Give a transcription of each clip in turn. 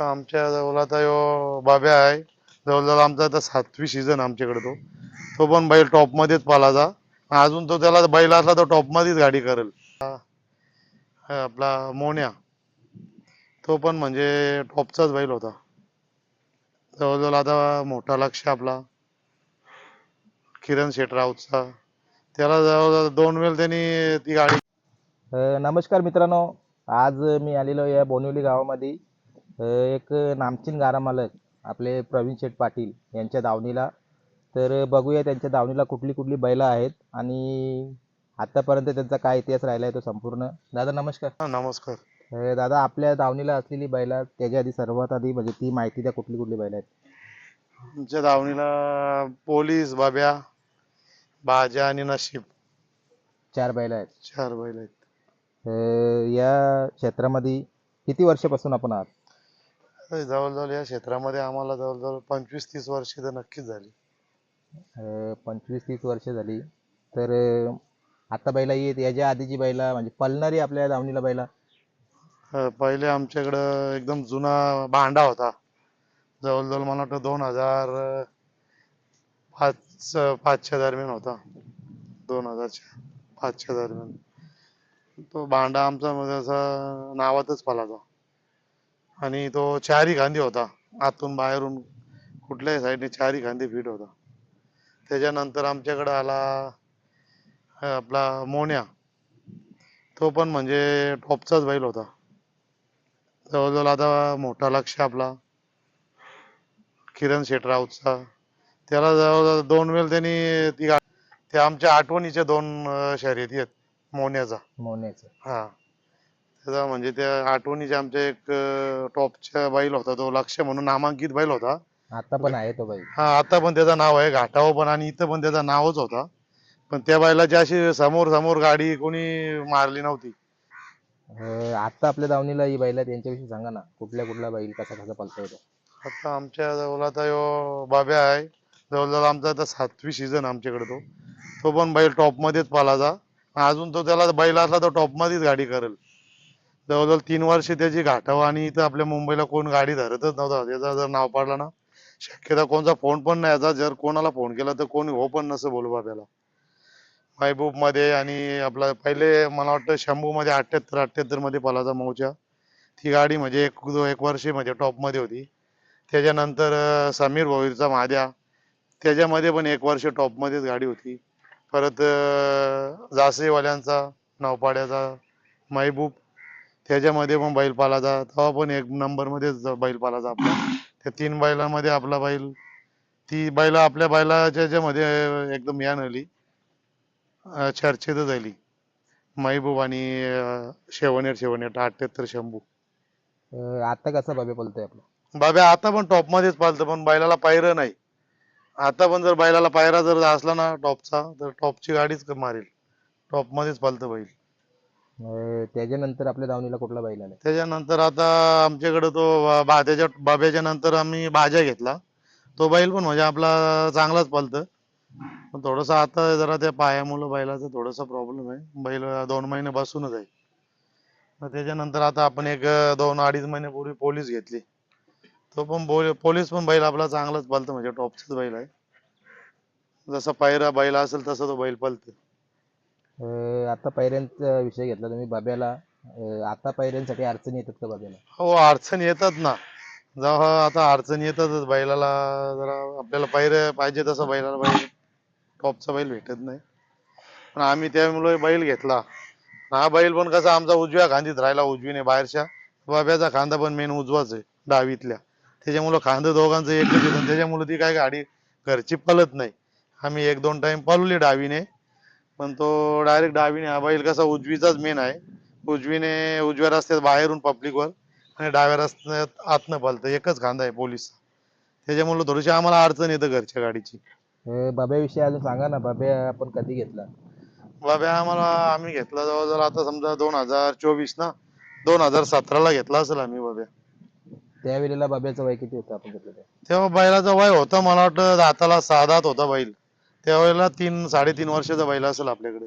आमच्या जवळ आता यो हो, बाब्या आहे. जवळजवळ आमचा आता सातवी सीझन आमच्याकडे तो. तो पण बैल टॉप मध्येच पालाचा अजून तो त्याला बैल असला तर टॉप मध्येच गाडी करेल. आपला मोन्या. तो पण म्हणजे टॉपचाच बैल होता. जवळजवळ आता मोठा लक्ष आपला. किरण शेठ राऊतचा. त्याला जवळजवळ दोन वेळ त्यांनी ती गाडी नमस्कार मित्रांनो. आज मी आलेलो या बोनिवली गावामध्ये. एक नामचीन गारा मालक आपले प्रवीण शेठ पाटील यांच्या दावणीला. तर बघूया त्यांच्या दावणीला कुठली कुठली बैलं आहेत आणि आतापर्यंत त्यांचा काय इतिहास राहिला आहे तो संपूर्ण. दादा नमस्कार. हा, नमस्कार. अ, दादा आपल्या दावणीला असलेली बैला त्याच्या आधी सर्वात आधी म्हणजे ती माहिती द्या कुठली कुठली बैल आहेत? आमच्या दावणीला पोलीस बाब्या बाजा आणि नशीब. चार बैल आहेत. चार बैल आहेत. अ, या क्षेत्रामध्ये किती वर्षापासून आपण आहात? जवळजवळ या क्षेत्रामध्ये आम्हाला जवळजवळ पंचवीस तीस वर्ष तर नक्कीच झाली. अ, पंचवीस तीस वर्ष झाली. तर अ, आता बैला येत याच्या आधीची बैला म्हणजे पळणारी आपल्या दावणीला बैला? अं, पहिले आमच्याकडं एकदम जुना भांडा होता. जवळजवळ मला वाटतं दोन हजार अं, पाच पाचच्या दरम्यान होता. दोन हजारच्या पाचच्या दरम्यान. तो भांडा आमचा म्हणजे असा नावातच पालाचा आणि तो चारी खांदी होता. आतून बाहेरून कुठल्याही साईडने चारी खांदी फिट होता. त्याच्यानंतर आमच्याकडे आला आपला मोन्या. तो पण म्हणजे टॉपचाच बैल होता. जवळजवळ आता मोठा लक्ष आपला. किरण शेठ राऊतचा. त्याला जवळजवळ दोन वेळ त्यांनी ती गा- ते आमच्या आठवणीच्या दोन शर्यती आहेत मोन्याचा. मोन्याचं. हा. त्याचा म्हणजे त्या आठवणीच्या आमच्या एक अं, टॉपच्या बैल होता तो लक्ष म्हणून नामांकित बैल होता. आता पण आहे तो बैल. हा आता पण त्याचं नाव आहे घाटावर पण आणि इथं पण त्याचं नावच होता. पण त्या बैलाची अशी समोर समोर गाडी कोणी मारली नव्हती. अ, आता आपल्या दावणीला ही बैल आहेत यांच्याविषयी सांगा ना कुठल्या कुठला बैल कसा कसा पळता येतो आता आमच्या जवळ आता यो बाब्या आहे. जवळजवळ आमचा आता सातवी सीझन आमच्याकडे तो. तो पण बैल टॉप मध्येच पालाचा अजून तो त्याला बैल असला तर टॉप मध्येच गाडी करेल. जवळजवळ तीन वर्ष त्याची घाटावं आणि इथं आपल्या मुंबईला कोण गाडी धरतच नव्हता. त्याचा जर नाव पाडला ना शक्यता कोणचा फोन पण नाही. याचा जर कोणाला फोन केला तर कोणी हो पण नसं बोलू बाब्याला. महबूबमध्ये आणि आपला पहिले मला वाटतं शंभू मध्ये अठ्ठ्याहत्तर अठ्ठ्याहत्तरमध्ये पलाचा मऊच्या. ती गाडी म्हणजे एक एक वर्ष म्हणजे टॉपमध्ये होती. त्याच्यानंतर समीर भोईरचा महाद्या त्याच्यामध्ये पण एक वर्ष टॉप मध्येच गाडी होती. परत जासेवाल्यांचा नवपाड्याचा महबूब. त्याच्यामध्ये पण बैल पालाचा तेव्हा पण एक नंबर मध्येच बैल पालाचा आपला. त्या तीन बैलांमध्ये आपला बैल ती बैल आपल्या बैलाच्या याच्यामध्ये एकदम या झाली अं, चर्चेतच झाली. महबूब आणि अं, शेवनेर शेवनेर अठ्ठ्याहत्तर शंभू. अ, आता कसा बाबे पळतोय आपला? बाब्या आता पण टॉप मध्येच पालतं पण बैलाला पायरं नाही. आता पण जर बैलाला पायरा जर असला ना टॉपचा तर टॉपची गाडीच मारेल. टॉप मध्येच पालतं बैल. त्याच्यानंतर आपल्या दावणीला कुठला बैल आला त्याच्यानंतर आता आमच्याकडे तो बा- बा त्याच्या बाब्याच्या नंतर आम्ही भाज्या घेतला. तो बैल पण म्हणजे आपला चांगलाच पलत पण थोडस आता जरा त्या पायामुळं बैलाचा थोडासा प्रॉब्लेम आहे. बैल दोन महिने बसूनच आहे. मग त्याच्यानंतर आता आपण एक दोन अडीच महिन्यापूर्वी पोलीस घेतली. तो पण बोल पोलीस पण बैल आपला चांगलाच पलत म्हणजे टॉपचाच बैल आहे. जसा पायरा बैल असेल तसा तो बैल पालतं आता पायऱ्यांचा विषय घेतला तुम्ही बाब्याला. आता पायऱ्यांसाठी अडचणी येतात का बाब्याला? हो अडचण येतात ना. जेव्हा आता अडचण येतातच बैलाला जरा आपल्याला पायऱ्या पाहिजे तसं बैलाला बैल. टॉपचा बैल भेटत नाही. पण आम्ही त्यामुळे बैल घेतला. हा बैल पण कसा आमचा उजव्या खांदीत राहिला उजवीने बाहेरच्या. बाब्याचा खांदा पण मेन उजवाच आहे डावीतल्या. त्याच्यामुळं खांद दोघांचं एकच येतं त्याच्यामुळे ती काय गाडी घरची पलत नाही. आम्ही एक दोन टाइम पळवली डावीने. पण तो डायरेक्ट डावीने हा बैल कसा उजवीचाच मेन आहे. उजवीने उजव्या रस्त्यात बाहेरून पब्लिकवर आणि डाव्या रस्त्यात आतनं पळतं एकच खांदा आहे पोलीस. त्याच्यामुळे थोडीशी आम्हाला अडचण येतं घरच्या गाडीची. बाब्याविषयी अजून सांगा ना बाब्या आपण कधी घेतला? बाब्या आम्हाला आम्ही घेतला जवळजवळ आता समजा दोन हजार चोवीस ना दोन हजार सतराला घेतला असेल आम्ही बाब्या. त्यावेळेला बाब्याचं वय किती होतं आपण घेतलं तेव्हा बैलाचा वय होता मला वाटतं दाताला सहा दात होता बैल. त्यावेळेला तीन साडेतीन वर्षाचा बैल असेल आपल्याकडे.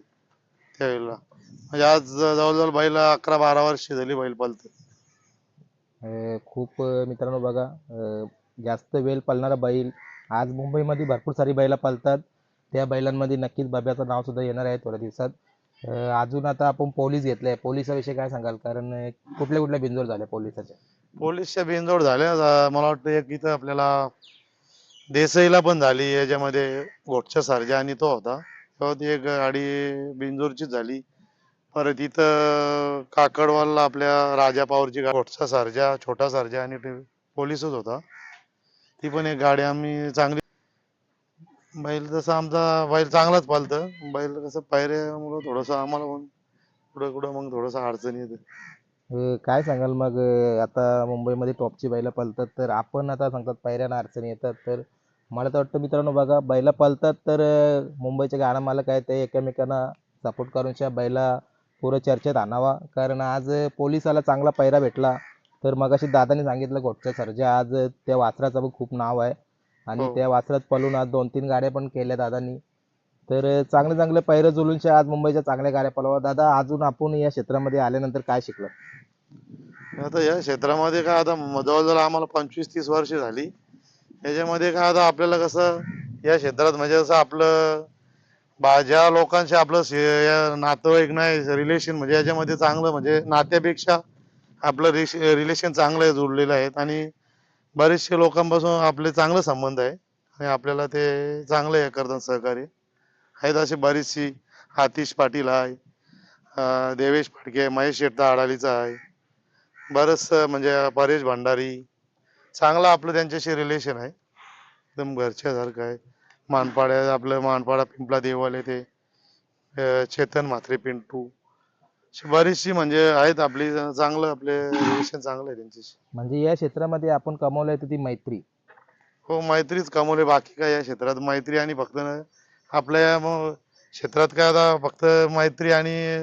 त्यावेळेला. म्हणजे आज जवळजवळ बैल अकरा बारा वर्ष झाली बैल पळत अं, खूप अं, मित्रांनो बघा अं, जास्त वेळ पळणारा बैल आज मुंबईमध्ये भरपूर सारी बैला पळतात त्या बैलांमध्ये नक्कीच बाब्याचं नाव सुद्धा येणार आहे थोड्या दिवसात. अं, अजून आता आपण पोलीस घेतलंय. पोलिसाविषयी काय सांगाल? कारण अं, कुठल्या कुठल्या बिंजोर झाल्या पोलिसाच्या? पोलीसच्या बिनजोड झाल्या. अं, मला वाटतं एक इथं आपल्याला देसाईला पण झाली याच्यामध्ये घोटच्या सारजा आणि तो होता. तेव्हा ती एक गाडी बिंजोरचीच झाली. परत इथं काकडवालला आपल्या राजा पावरची घोटचा गोटचा सारजा छोटा सारजा आणि पोलीसच होता. ती पण एक गाडी आम्ही चांगली बैल जसा आमचा बैल चांगलाच पालतं. बैल कसं पायऱ्यामुळं थोडंसं आम्हाला पण कुठं कुठं मग थोडंसं अडचण येते. काय सांगाल मग? आता मुंबईमध्ये टॉपची बैलं पालतात तर आपण आता सांगतात पायऱ्यानं अडचणी येतात तर मला तर वाटतं मित्रांनो बघा बैला पळतात तर मुंबईचे गाडा मालक आहेत ते एकमेकांना सपोर्ट करून त्या बैला पुरं चर्चेत आणावा. कारण आज पोलिसाला चांगला पैरा भेटला. तर मगाशी दादाने सांगितलं गोटच्या सरजा आज त्या वासराचं पण खूप नाव आहे. आणि हो. त्या वासरात पळून आज दोन तीन गाड्या पण केल्या दादानी. तर चांगले चांगले पैरे जुलूनशे आज मुंबईच्या चांगल्या गाड्या पळवा. दादा अजून आपण या क्षेत्रामध्ये आल्यानंतर काय शिकलो आता या क्षेत्रामध्ये काय आता जवळजवळ आम्हाला पंचवीस तीस वर्ष झाली. याच्यामध्ये काय आता आपल्याला कसं या क्षेत्रात म्हणजे कसं आपलं बा ज्या लोकांशी आपलं शे- या नातेवाईक नाही रिलेशन म्हणजे याच्यामध्ये चांगलं म्हणजे नात्यापेक्षा आपलं रिलेशन चांगलं आहे जुळलेलं आहेत आणि बरेचसे लोकांपासून आपले चांगले संबंध आहे. आणि आपल्याला ते चांगलं हे करतात सहकार्य. आहेत असे बरीचशी आतिश पाटील आहे अं, देवेश फडके महेश शेट्टा आडालीचा आहे. बरंच म्हणजे परेश भंडारी चांगलं आपलं त्यांच्याशी रिलेशन आहे. एकदम घरच्यासारखं आहे मानपाड्या आपलं मानपाडा पिंपला देवाले ते. अं, चेतन म्हात्रे पिंटू. अशी बरीचशी म्हणजे आहेत आपली चांगलं आपले रिलेशन चांगलं आहे त्यांच्याशी. म्हणजे या क्षेत्रामध्ये आपण कमवलंय तर ती मैत्री. हो मैत्रीच कमवले. बाकी काय या क्षेत्रात? मैत्री आणि फक्त न- आपल्या या क्षेत्रात काय आता फक्त मैत्री आणि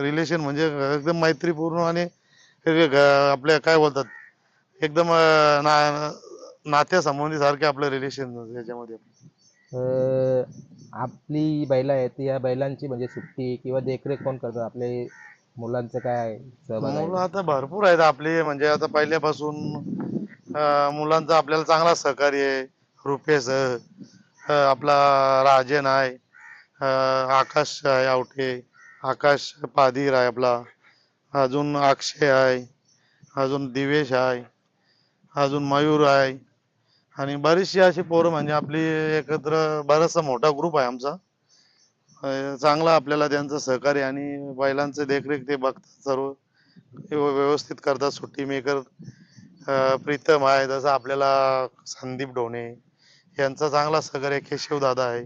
रिलेशन म्हणजे एकदम मैत्रीपूर्ण आणि हे आपल्या काय बोलतात? एकदम अं, ना नात्यासंबंधी सारखे आपलं रिलेशन याच्यामध्ये. अं, आपली बैल आहेत या बैलांची म्हणजे सुट्टी किंवा देखरेख कोण करतात आपले मुलांचं काय सहभाग आहे? मुलं आता भरपूर आहेत आपली म्हणजे आता पहिल्यापासून अं, मुलांचा आपल्याला चांगला सहकार्य आहे. रुपेश अं, आपला राजन आहे अं, आकाश आहे आवटे आकाश पाधीर आहे आपला अजून अक्षय आहे अजून दिवेश आहे. अजून मयूर आहे. आणि बरीचशी अशी पोरं म्हणजे आपली एकत्र बराचसा मोठा ग्रुप आहे आमचा. अं, चांगला आपल्याला त्यांचं सहकार्य आणि बैलांचं देखरेख ते बघतात सर्व. व्यव- व्यवस्थित करतात सुट्टी मेकर प्रीतम आहे जसं आपल्याला संदीप ढोणे यांचा चांगला सहकार्य केशव दादा आहे.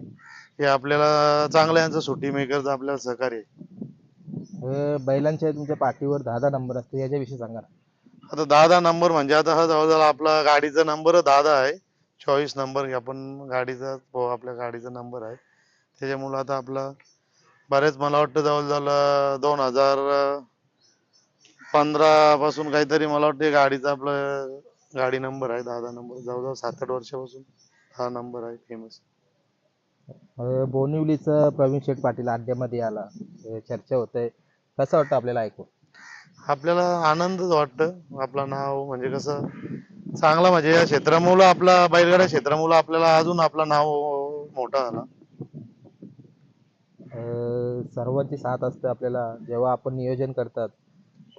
हे आपल्याला चांगलं यांचं सुट्टी मेकरचं आपल्याला सहकार्य आहे. अं, बैलांच्या तुमच्या पाठीवर दहा दहा नंबर असते याच्याविषयी सांगा ना. आता दहा नंबर म्हणजे आता हा जवळजवळ आपला गाडीचा नंबर दहा आहे. चॉईस नंबर आपण गाडीचा आपल्या गाडीचा नंबर आहे. त्याच्यामुळं आता आपला बरेच मला वाटतं जवळजवळ दोन हजार पंधरा पासून काहीतरी मला वाटतं गाडीचा आपलं गाडी नंबर आहे दहा नंबर. जवळजवळ सात आठ वर्षापासून हा नंबर आहे फेमस बोनिवलीचा बोनिवलीचं प्रवीण शेठ पाटील अड्ड्यामध्ये आला. चर्चा चर्चा आहे कसं वाटतं आपल्याला ऐकून? आपल्याला आनंदच वाटतं. आपलं नाव म्हणजे कसं चांगला म्हणजे या क्षेत्रामुळं आपला बैलगाड्या क्षेत्रामुळं आपल्याला अजून आपलं नाव मोठा झाला. अं, सर्वांची साथ असते आपल्याला. जेव्हा आपण नियोजन करतात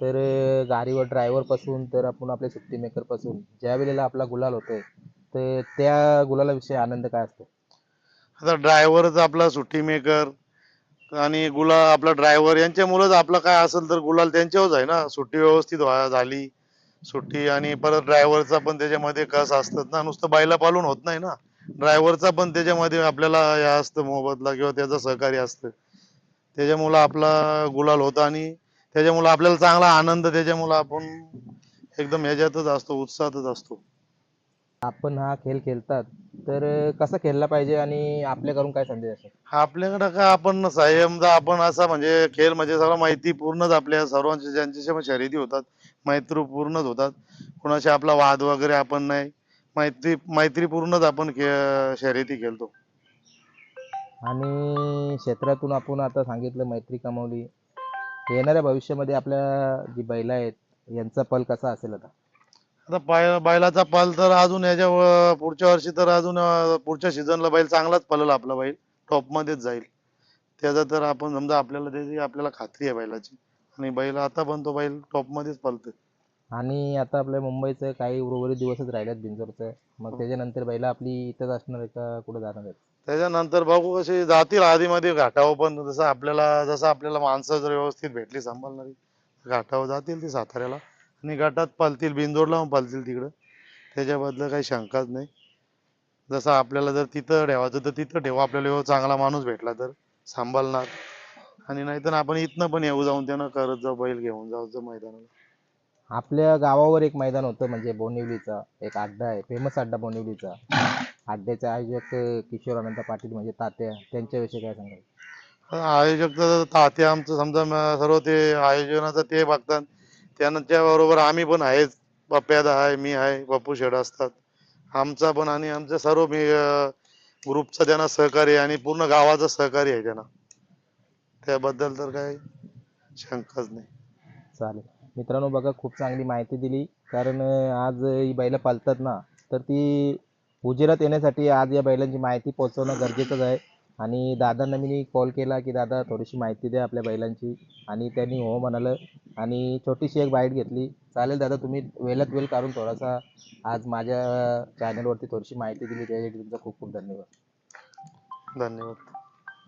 तर अं, गाडीवर ड्रायव्हरपासून तर आपण आपल्या सुट्टी मेकरपासून ज्या वेळेला आपला गुलाल होतोय तर त्या गुलालाविषयी आनंद काय असतो? आता ड्रायव्हरच आपला सुट्टी मेकर आणि गुलाल आपला ड्रायव्हर यांच्यामुळेच आपलं काय असेल तर गुलाल त्यांच्यावरच आहे ना. सुट्टी व्यवस्थित व्हा झाली. सुट्टी आणि परत ड्रायव्हरचा पण त्याच्यामध्ये कस असतात ना नुसतं बायला पालून होत नाही ना. ड्रायव्हरचा पण त्याच्यामध्ये आपल्याला हे असतं मोबदला किंवा त्याचं सहकार्य असतं. त्याच्यामुळं आपला गुलाल होता आणि त्याच्यामुळं आपल्याला चांगला आनंद त्याच्यामुळं आपण एकदम ह्याच्यातच असतो उत्साहातच असतो. आपण हा खेळ खेळतात तर कसा खेळला पाहिजे आणि आपल्याकडून काय संदेश असेल? आपल्याकडं काय आपण संयमचा आपण असा म्हणजे खेळ म्हणजे सगळं माहिती पूर्णच आपल्या सर्वांच्या ज्यांच्याशी पण शर्यती होतात मैत्री पूर्णच होतात. कोणाशी आपला वाद वगैरे आपण नाही. मैत्री मैत्रीपूर्णच आपण खे- शर्यती खेळतो. आणि क्षेत्रातून आपण आता सांगितलं मैत्री कमावली. येणाऱ्या भविष्यामध्ये आपल्या जी बैल आहेत यांचा पल कसा असेल आता? आता पाय बैलाचा पाल तर अजून याच्या व- पुढच्या वर्षी तर अजून अं, पुढच्या सीझनला बैल चांगलाच पळेल आपला बैल. टॉप मध्येच जाईल. त्याचा तर आपण समजा आपल्याला त्याची आपल्याला खात्री आहे बैलाची. आणि बैल आता पण तो बैल टॉप मध्येच पळतोय. आणि आता आपल्या मुंबईचं काही उर्वरित दिवसच राहिल्यात बिंजोरचं. मग हो. त्याच्यानंतर बैला आपली इथंच असणार आहे का? कुठं जाणार आहेत? त्याच्यानंतर बघू कशी जातील आधीमध्ये घाटावर पण जसं आपल्याला जसं आपल्याला माणसं जर व्यवस्थित भेटली सांभाळणारी घाटावर जातील ती साताऱ्याला. आणि घाटात पळतील बिंदोडला पण पळतील तिकडं. त्याच्याबद्दल काही शंकाच नाही. जसं आपल्याला जर तिथं ठेवायचं तर तिथं ठेवू. आपल्याला एवढा चांगला माणूस भेटला तर सांभाळणार. आणि नाहीतर आपण इथनं पण येऊ जाऊन त्यानं करत जाऊ बैल घेऊन जाऊ मैदानाला. आपल्या गावावर एक मैदान होतं म्हणजे बोनिवलीचा. एक अड्डा आहे फेमस अड्डा बोनिवलीचा. अड्ड्याचे आयोजक अं, किशोर अनंत पाटील म्हणजे तात्या त्यांच्याविषयी काय सांगाल? आयोजक तर तात्या आमचं समजा म- सर्व ते आयोजनाचं ते बघतात. त्यांच्या बरोबर आम्ही पण आहेच. पप्प्यादा आहे मी आहे बापू शेड असतात. आमचा पण आणि आमचं सर्व मी ग्रुपचं त्यांना सहकार्य आहे आणि पूर्ण गावाचं सहकार्य आहे त्यांना. त्याबद्दल तर काही शंकाच नाही. चालेल. मित्रांनो बघा खूप चांगली माहिती दिली. कारण आज ही बैलं पालतात ना तर ती उजेरात येण्यासाठी आज या बैलांची माहिती पोहोचवणं गरजेचंच आहे. आणि दादांना मी कॉल केला की दादा थोडीशी माहिती द्या आपल्या बैलांची. आणि त्यांनी हो म्हणालं. आणि छोटीशी एक बाईट घेतली. चालेल दादा तुम्ही वेळात वेळ काढून थोडासा आज माझ्या चॅनलवरती थोडीशी माहिती दिली. त्यासाठी तुमचा खूप खूप धन्यवाद. धन्यवाद.